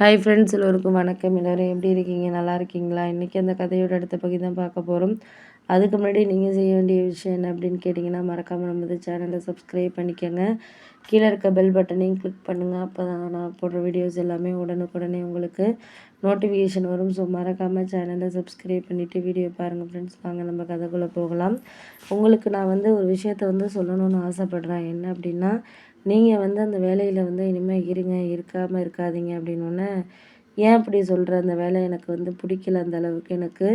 Hi friends எல்லோருக்கும் வணக்கம். எல்லோரும் எப்படி இருக்கீங்க? நல்லா இருக்கீங்களா? இன்றைக்கி அந்த கதையோட அடுத்த பகுதி தான் பார்க்க போகிறோம் அதுக்கு முன்னாடி நீங்கள் செய்ய வேண்டிய விஷயம் என்ன அப்படின்னு கேட்டிங்கன்னா மறக்காமல் நம்ம சேனலை சப்ஸ்கிரைப் பண்ணிக்கோங்க. கீழே இருக்க பெல் பட்டனையும் கிளிக் பண்ணுங்கள் அப்போ தான் நான் போடுற வீடியோஸ் எல்லாமே உடனுக்குடனே உங்களுக்கு நோட்டிஃபிகேஷன் வரும். ஸோ மறக்காமல் சேனலை சப்ஸ்கிரைப் பண்ணிவிட்டு வீடியோ பாருங்கள் ஃப்ரெண்ட்ஸ் வாங்க நம்ம கதைக்குள்ளே போகலாம். உங்களுக்கு நான் வந்து ஒரு விஷயத்த வந்து சொல்லணும்னு ஆசைப்பட்றேன். என்ன அப்படின்னா நீங்கள் வந்து அந்த வேலையில் வந்து இனிமேல் இருங்க இருக்காமல் இருக்காதீங்க அப்படின்னோடனே ஏன் அப்படி சொல்கிற அந்த வேலை எனக்கு வந்து பிடிக்கல அந்த அளவுக்கு எனக்கு.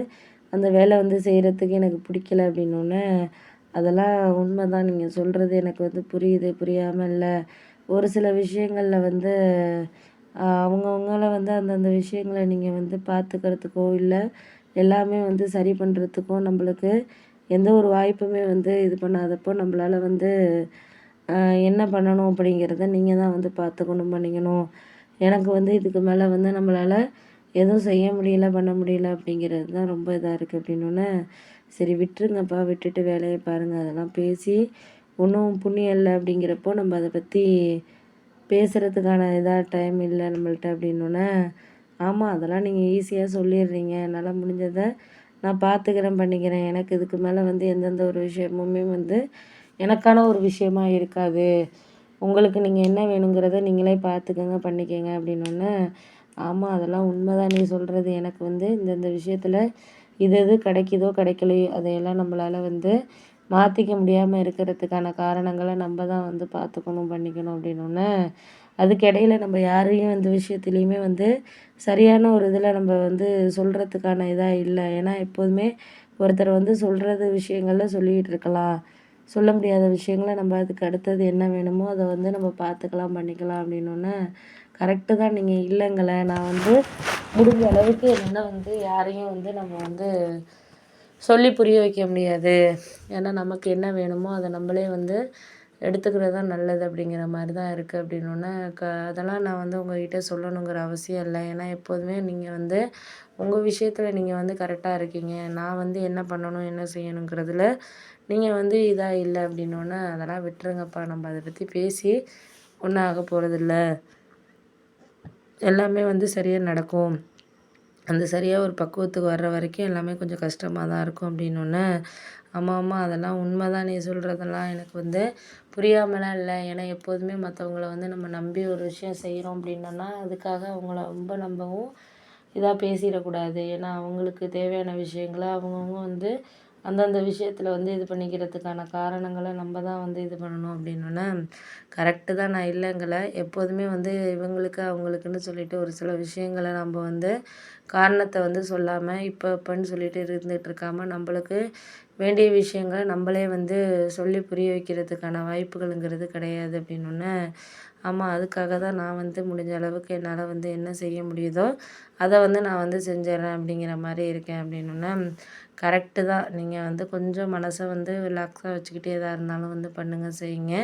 அந்த வேலை வந்து செய்கிறதுக்கு எனக்கு பிடிக்கல அப்படின்னோடனே அதெல்லாம் உண்மை தான் நீங்கள் சொல்கிறது எனக்கு வந்து புரியுது புரியாமல் இல்லை. ஒரு சில விஷயங்களில் வந்து அவங்கவுங்கள வந்து அந்தந்த விஷயங்களை நீங்கள் வந்து பார்த்துக்கிறதுக்கோ இல்லை எல்லாமே வந்து சரி பண்ணுறதுக்கோ நம்மளுக்கு எந்த ஒரு வாய்ப்புமே வந்து இது பண்ணாதப்போ நம்மளால் வந்து என்ன பண்ணணும் அப்படிங்கிறத நீங்கள் தான் வந்து பார்த்துக்கணும் பண்ணிக்கணும். எனக்கு வந்து இதுக்கு மேலே வந்து நம்மளால் எதுவும் செய்ய முடியல பண்ண முடியல அப்படிங்கிறது தான் ரொம்ப இதாக இருக்குது அப்படின்னோடனே சரி விட்டுருங்கப்பா விட்டுட்டு வேலையை பாருங்கள் அதெல்லாம் பேசி ஒன்றும் புண்ணியம் இல்லை அப்படிங்கிறப்போ நம்ம அதை பற்றி பேசுகிறதுக்கான இதாக டைம் இல்லை நம்மள்ட்ட அப்படின்னோடனே ஆமாம் அதெல்லாம் நீங்கள் ஈஸியாக சொல்லிடுறீங்க. என்னால் முடிஞ்சதை நான் பார்த்துக்கிறேன் பண்ணிக்கிறேன். எனக்கு இதுக்கு மேலே வந்து எந்தெந்த ஒரு விஷயமுமே வந்து எனக்கான ஒரு விஷயமா இருக்காது. உங்களுக்கு நீங்கள் என்ன வேணுங்கிறத நீங்களே பார்த்துக்கங்க பண்ணிக்கங்க அப்படின்னோடனே ஆமாம் அதெல்லாம் உண்மை தான் நீ சொல்கிறது எனக்கு வந்து இந்தந்த விஷயத்தில் இது எது கிடைக்குதோ கிடைக்கலையோ அதையெல்லாம் நம்மளால் வந்து மாற்றிக்க முடியாமல் இருக்கிறதுக்கான காரணங்களை நம்ம தான் வந்து பார்த்துக்கணும் பண்ணிக்கணும் அப்படின்னோடனே அதுக்கு இடையில நம்ம யாரையும் இந்த விஷயத்துலையுமே வந்து சரியான ஒரு இதில் நம்ம வந்து சொல்கிறதுக்கான இதாக இல்லை. ஏன்னா எப்போதுமே ஒருத்தர் வந்து சொல்கிறது விஷயங்களில் சொல்லிகிட்டு இருக்கலாம். சொல்ல முடியாத விஷயங்களை நம்ம அதுக்கு அடுத்தது என்ன வேணுமோ அதை வந்து நம்ம பார்த்துக்கலாம் பண்ணிக்கலாம் அப்படின்னோடனே கரெக்டு தான். நீங்கள் இல்லைங்களே நான் வந்து முடிஞ்ச அளவுக்கு என்னால் வந்து யாரையும் வந்து நம்ம வந்து சொல்லி புரிய வைக்க முடியாது. ஏன்னா நமக்கு என்ன வேணுமோ அதை நம்மளே வந்து எடுத்துக்கிறது தான் நல்லது அப்படிங்கிற மாதிரி தான் இருக்குது அப்படின்னோடனே க அதெல்லாம் நான் வந்து உங்கள்கிட்ட சொல்லணுங்கிற அவசியம் இல்லை. ஏன்னா எப்போதுமே நீங்கள் வந்து உங்கள் விஷயத்தில் நீங்கள் வந்து கரெக்டாக இருக்கீங்க. நான் வந்து என்ன பண்ணணும் என்ன செய்யணுங்கிறதுல நீங்கள் வந்து இதாக இல்லை அப்படின்னோடனே அதெல்லாம் விட்டுருங்கப்பா. நம்ம அதை பற்றி பேசி ஒன்றும் ஆக போகிறதில்ல எல்லாமே வந்து சரியாக நடக்கும். அந்த சரியாக ஒரு பக்குவத்துக்கு வர்ற வரைக்கும் எல்லாமே கொஞ்சம் கஷ்டமாக தான் இருக்கும் அப்படின்னோடனே ஆமாம் ஆமாம் அதெல்லாம் உண்மை தான் நீ சொல்கிறதெல்லாம் எனக்கு வந்து புரியாமலாம் இல்லை. ஏன்னா எப்போதுமே மற்றவங்கள வந்து நம்ம நம்பி ஒரு விஷயம் செய்கிறோம் அப்படின்னோன்னா அதுக்காக அவங்கள ரொம்ப நம்பவும் இதாக பேசிடக்கூடாது. ஏன்னா அவங்களுக்கு தேவையான விஷயங்கள அவங்கவுங்க வந்து அந்தந்த விஷயத்தில் வந்து இது பண்ணிக்கிறதுக்கான காரணங்களை நம்ம தான் வந்து இது பண்ணணும் அப்படின்னோடனே கரெக்டு தான் நான் இல்லைங்கலை. எப்போதுமே வந்து இவங்களுக்கு அவங்களுக்குன்னு சொல்லிட்டு ஒரு சில விஷயங்களை நம்ம வந்து காரணத்தை வந்து சொல்லாமல் இப்போ இப்போன்னு சொல்லிட்டு இருந்துகிட்டு இருக்காமல் நம்மளுக்கு வேண்டிய விஷயங்களை நம்மளே வந்து சொல்லி புரிய வைக்கிறதுக்கான வாய்ப்புகளுங்கிறது கிடையாது அப்படின்னொன்னே ஆமாம் அதுக்காக தான் நான் வந்து முடிஞ்ச அளவுக்கு என்னால் வந்து என்ன செய்ய முடியுதோ அதை வந்து நான் வந்து செஞ்சிடறேன் அப்படிங்கிற மாதிரி இருக்கேன் அப்படின்னொன்னே கரெக்டு தான். நீங்கள் வந்து கொஞ்சம் மனசை வந்து ரிலாக்ஸாக வச்சுக்கிட்டு எதாக இருந்தாலும் வந்து பண்ணுங்கள் செய்யுங்க.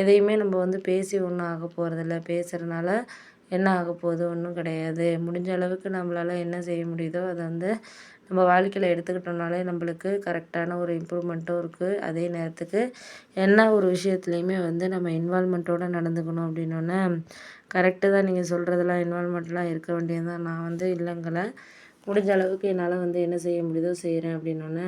எதையுமே நம்ம வந்து பேசி ஒன்றும் ஆக போகிறதில்ல பேசுகிறனால என்ன ஆக போகுது? ஒன்றும் கிடையாது. முடிஞ்ச அளவுக்கு நம்மளால் என்ன செய்ய முடியுதோ அதை வந்து நம்ம வாழ்க்கையில் எடுத்துக்கிட்டோம்னாலே நம்மளுக்கு கரெக்டான ஒரு இம்ப்ரூவ்மெண்ட்டும் இருக்குது அதே நேரத்துக்கு என்ன ஒரு விஷயத்துலையுமே வந்து நம்ம இன்வால்மெண்ட்டோடு நடந்துக்கணும் அப்படின்னோடனே கரெக்டு தான் நீங்கள் சொல்கிறதெல்லாம் இன்வால்மெண்ட்லாம் இருக்க வேண்டியது தான் நான் வந்து இல்லைங்கள முடிஞ்ச அளவுக்கு என்னால் வந்து என்ன செய்ய முடியுதோ செய்கிறேன் அப்படின்னோடனே